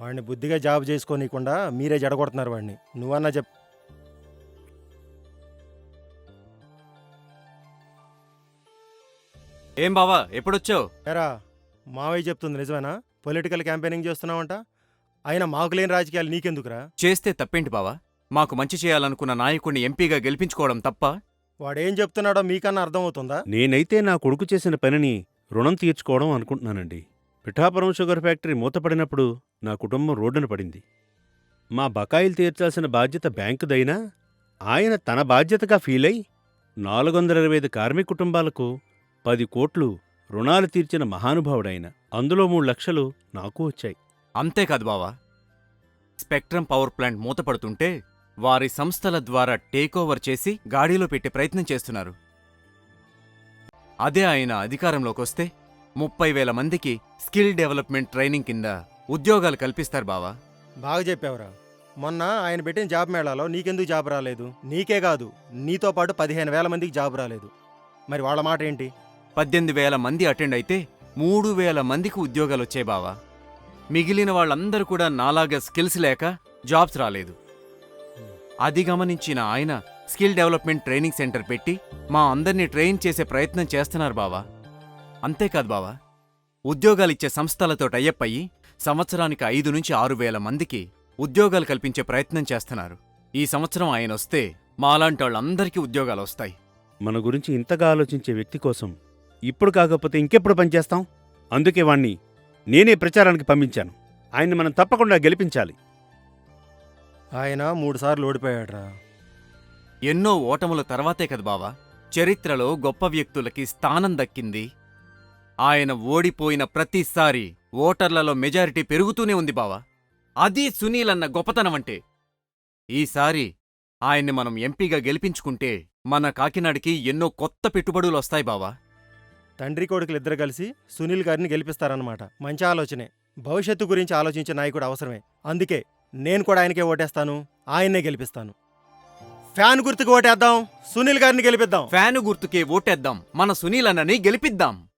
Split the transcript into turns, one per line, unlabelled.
వాడిని బుద్ధిగా జాబ్ చేసుకోనీయకుండా మీరే జడగొడుతున్నారు వాడిని. నువ్వన్నా చెప్.
ఏం బావా ఎప్పుడొచ్చావు?
ఎరా మావయ్య చెప్తుంది నిజమేనా? పొలిటికల్ క్యాంపెయినింగ్ చేస్తున్నావంట. అయినా మాకు లేని రాజకీయాలు నీకెందుకురా?
చేస్తే తప్పేంటి బావా? మాకు మంచి చేయాలనుకున్న నాయకుడిని ఎంపీగా గెలిపించుకోవడం తప్ప.
వాడేం చెప్తున్నాడో మీకన్నా అర్థమవుతుందా?
నేనైతే నా కొడుకు చేసిన పనిని రుణం తీర్చుకోవడం అనుకుంటున్నానండి. పిఠాపురం షుగర్ ఫ్యాక్టరీ మూతపడినప్పుడు నా కుటుంబం రోడ్డున పడింది. మా బకాయిలు తీర్చాల్సిన బాధ్యత బ్యాంకుదైనా ఆయన తన బాధ్యతగా ఫీలై నాలుగు వందల ఇరవై ఐదు కార్మిక కుటుంబాలకు పది కోట్లు రుణాలు తీర్చిన మహానుభావుడైన. అందులో మూడు లక్షలు నాకు వచ్చాయి.
అంతేకాదు బావా. స్పెక్ట్రమ్ పవర్ ప్లాంట్ మూతపడుతుంటే వారి సంస్థల ద్వారా టేకోవర్ చేసి గాడిలో పెట్టే ప్రయత్నం చేస్తున్నారు. అదే ఆయన అధికారంలోకొస్తే ముప్పై వేల మందికి స్కిల్ డెవలప్మెంట్ ట్రైనింగ్ కింద ఉద్యోగాలు కల్పిస్తారు బావా.
బాగా చెప్పావురా. మొన్న ఆయన పెట్టిన జాబ్ మేళాలో నీకెందుకు జాబ్ రాలేదు? నీకే కాదు నీతో పాటు పదిహేను వేల మందికి జాబ్ రాలేదు. మరి వాళ్ళ మాట ఏంటి?
పద్దెనిమిది వేల మంది అటెండ్ అయితే మూడు వేల మందికి ఉద్యోగాలు వచ్చాయి బావా. మిగిలిన వాళ్ళందరూ కూడా నాలాగా స్కిల్స్ లేక జాబ్స్ రాలేదు. అది గమనించిన ఆయన స్కిల్ డెవలప్మెంట్ ట్రైనింగ్ సెంటర్ పెట్టి మా అందరినీ ట్రైన్ చేసే ప్రయత్నం చేస్తున్నారు బావా. అంతేకాదు బావా ఉద్యోగాలిచ్చే సంస్థలతో టైఅప్ అయ్యి సంవత్సరానికి ఐదు నుంచి ఆరు వేల మందికి ఉద్యోగాలు కల్పించే ప్రయత్నం చేస్తున్నారు. ఈ సంవత్సరం ఆయన వస్తే మాలాంటి వాళ్ళందరికీ ఉద్యోగాలు వస్తాయి.
మన గురించి ఇంతగా ఆలోచించే వ్యక్తి కోసం ఇప్పుడు కాకపోతే ఇంకెప్పుడు పనిచేస్తాం? అందుకే వాణ్ణి నేనే ప్రచారానికి పంపించాను. ఆయన్ని మనం తప్పకుండా గెలిపించాలి.
ఆయన మూడుసార్లు ఓడిపోయాడురా.
ఎన్నో ఓటముల తర్వాతే కదా బావా చరిత్రలో గొప్ప వ్యక్తులకి స్థానం దక్కింది ఆయన ఓడిపోయిన ప్రతిసారి ఓటర్లలో మెజారిటీ పెరుగుతూనే ఉంది బావా. అది సునీల్ అన్న గొప్పతనం అంటే ఈసారి ఆయన్ని మనం ఎంపీగా గెలిపించుకుంటే మన కాకినాడకి ఎన్నో కొత్త పెట్టుబడులు వస్తాయి బావా.
తండ్రి కొడుకులు ఇద్దరు కలిసి సునీల్ గారిని గెలిపిస్తారన్నమాట. మంచి ఆలోచనే. భవిష్యత్తు గురించి ఆలోచించే నాయకుడు అవసరమే. అందుకే నేను కూడా ఆయనకే ఓటేస్తాను ఆయన్నే గెలిపిస్తాను. ఫ్యాన్ గుర్తుకు ఓటేద్దాం సునీల్ గారిని గెలిపిద్దాం.
ఫ్యాను గుర్తుకే ఓటేద్దాం మన సునీల్ అన్నని గెలిపిద్దాం.